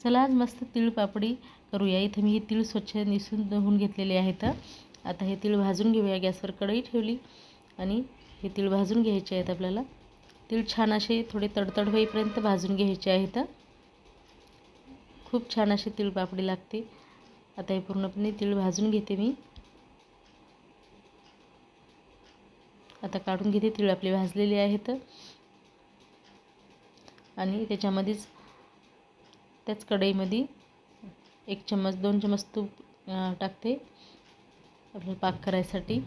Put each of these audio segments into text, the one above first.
चला आज मस्त तीळ पापडी करूया. इथे मी हे तीळ स्वच्छ निसून धुवून घेतलेले आहेत. आता हे तीळ भाजून घेऊया. गॅसवर कढई ठेवली आणि हे तीळ भाजून घ्यायचे आहेत आपल्याला. तीळ छान असे थोडे तडतड होईपर्यंत भाजून घ्यायचे आहेत. खूप छान असे तीळ पापडी लागते. आता हे पूर्णपणे तीळ भाजून घेते मी. आता काढून घेते. तीळ आपले भाजलेले आहेत. आणि त्याच्यामध्येच त्याच कढईमध्ये एक चम्मच दोन चम्मच तूप टाकते आपलं पाक करायसाठी.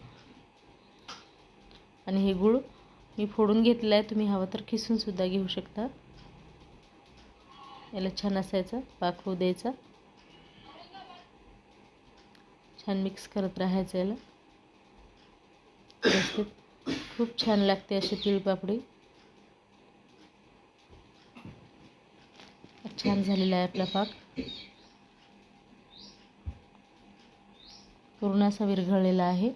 आणि हे गूळ मी फोडून घेतलं आहे तुम्ही हवं तर खिसूनसुद्धा घेऊ शकता. याला छान असायचा पाक होऊ द्यायचा. छान मिक्स करत राहायचं याला. व्यवस्थित. खूप छान लागते अशी तिळपापडी. छान झालेला आहे आपला पाक. पूर्ण असा विरघळलेला आहे.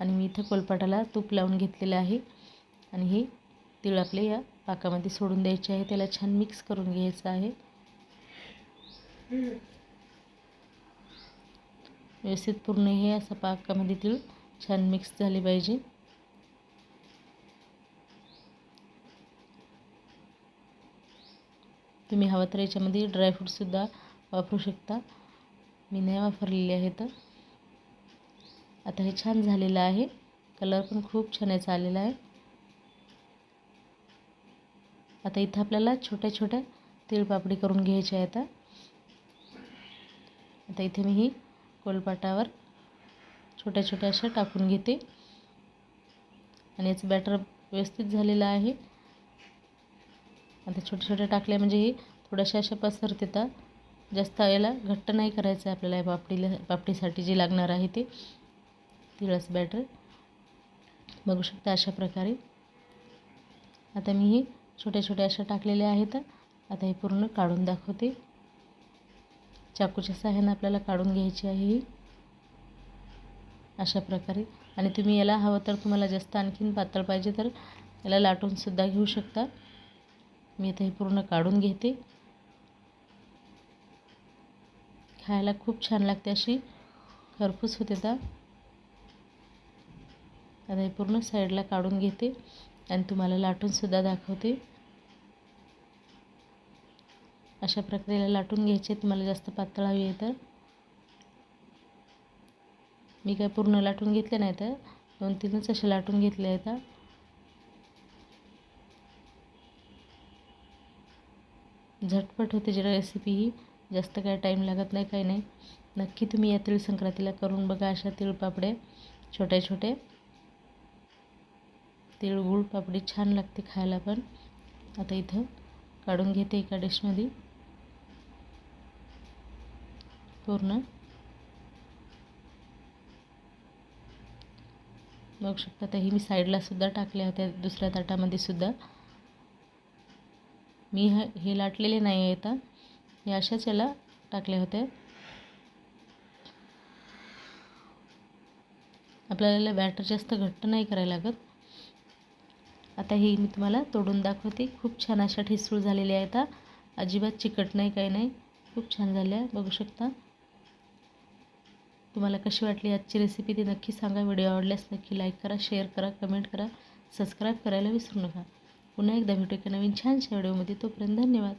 आणि मी इथं कोलपाटाला तूप लावून घेतलेलं आहे. आणि हे तीळ आपले या पाकामध्ये सोडून द्यायचे आहे. त्याला छान मिक्स करून घ्यायचं आहे. व्यवस्थित पूर्ण हे असं पाकामध्ये तीळ छान मिक्स झाले पाहिजे. तुम्ही हवं तर याच्यामध्ये ड्रायफ्रूटसुद्धा वापरू शकता. मी नाही वापरलेले आहेत आता हे छान झालेलं आहे. कलर पण खूप छान याचा आलेला आहे. आता इथं आपल्याला छोट्या छोट्या तिळपापडी करून घ्यायच्या आहेत. आता इथे मी ही कोलपाटावर छोट्या छोट्या अशा टाकून घेते. आणि याचं बॅटर व्यवस्थित झालेलं आहे. आता छोटे छोटे टाकल्या म्हणजे हे थोड्याशा अशा पसरते तर. जास्त याला घट्ट नाही करायचं आहे आपल्याला या पापडीला पापडीसाठी जे लागणार आहे ते. तिळाचं बॅटर. बघू शकता अशा प्रकारे. आता मी हे छोट्या छोट्या अशा टाकलेल्या आहेत. आता हे पूर्ण काढून दाखवते. चाकूच्या सहाय्यानं आपल्याला काढून घ्यायची आहे ही. अशा प्रकारे. आणि तुम्ही याला हवं तर तुम्हाला जास्त आणखीन पातळ पाहिजे तर याला लाटूनसुद्धा घेऊ शकता. मी आता हे पूर्ण काढून घेते. खायला खूप छान लागते अशी. खरपूस होते तर आता हे पूर्ण साईडला काढून घेते आणि तुम्हाला लाटूनसुद्धा दाखवते. अशा प्रकारे लाटून घ्यायचे तुम्हाला जास्त पातळ हवी आहे तर. मी काय पूर्ण लाटून घेतले नाही तर. दोन तीनच असे लाटून घेतले आहेत झटपट होते जी रेसिपी ही. जास्त काय टाईम लागत नाही काही नाही. नक्की तुम्ही या तिळसंक्रांतीला करून बघा अशा तिळपापड्या छोट्या छोटे तिळगुळ पापडी छान लागते खायला पण. आता इथं काढून घेते एका डिशमध्ये पूर्ण. बघू शकता तर ही मी साईडला सुद्धा टाकल्या होत्या दुसऱ्या ताटामध्ये सुद्धा. मी हे हे लाटलेले नाही आहेत हे अशाच याला टाकल्या होत्या आपल्याला बॅटर जास्त घट्ट नाही करायला लागत. आता हे मी तुम्हाला तोडून दाखवते. खूप छान अशा ठिसूळ झालेल्या आहेत अजिबात चिकट नाही काही नाही. खूप छान झाल्या बघू शकता. तुम्हाला कशी वाटली आजची रेसिपी ती नक्की सांगा. व्हिडिओ आवडल्यास नक्की लाईक करा शेअर करा कमेंट करा सबस्क्राईब करायला विसरू नका. पुन्हा एकदा भेटू एका नवीन छानशा व्हिडिओमध्ये. तोपर्यंत धन्यवाद.